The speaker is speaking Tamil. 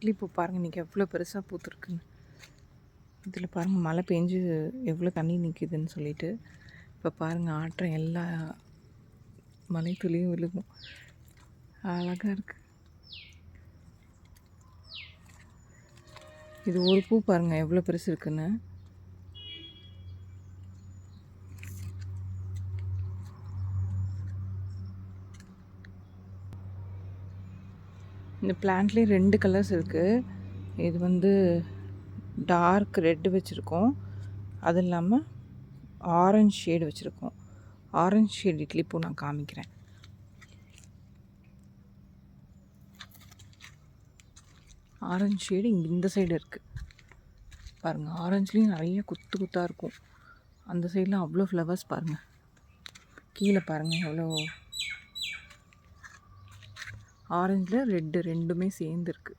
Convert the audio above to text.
இட்லி பூ பாருங்கள் இன்றைக்கி எவ்வளோ பெருசாக பூத்துருக்குன்னு. இதில் பாருங்கள் மழை பெஞ்சு எவ்வளோ தண்ணி நிற்கிதுன்னு சொல்லிட்டு இப்போ பாருங்கள் ஆற்றம் எல்லா மலை துளியும் விழுகும். அழகாக இருக்குது இது ஒரு பூ பாருங்கள் எவ்வளோ பெருசு இருக்குன்னு. இந்த பிளான்ட்லேயே ரெண்டு கலர்ஸ் இருக்குது இது வந்து டார்க் ரெட்டு வச்சுருக்கோம். அது இல்லாமல் ஆரஞ்ச் ஷேடு வச்சுருக்கோம். ஆரஞ்ச் ஷேட் இட்லி பூ நான் காமிக்கிறேன். ஆரஞ்சு ஷேடு இங்கே இந்த சைடு இருக்குது பாருங்கள் ஆரஞ்சுலேயும் நிறைய குத்து குத்தாக இருக்கும். அந்த சைடில் அவ்வளோ ஃப்ளவர்ஸ் பாருங்கள் கீழே பாருங்கள் எவ்வளோ ஆரஞ்சில் ரெட்டு ரெண்டுமே சேர்ந்துருக்கு.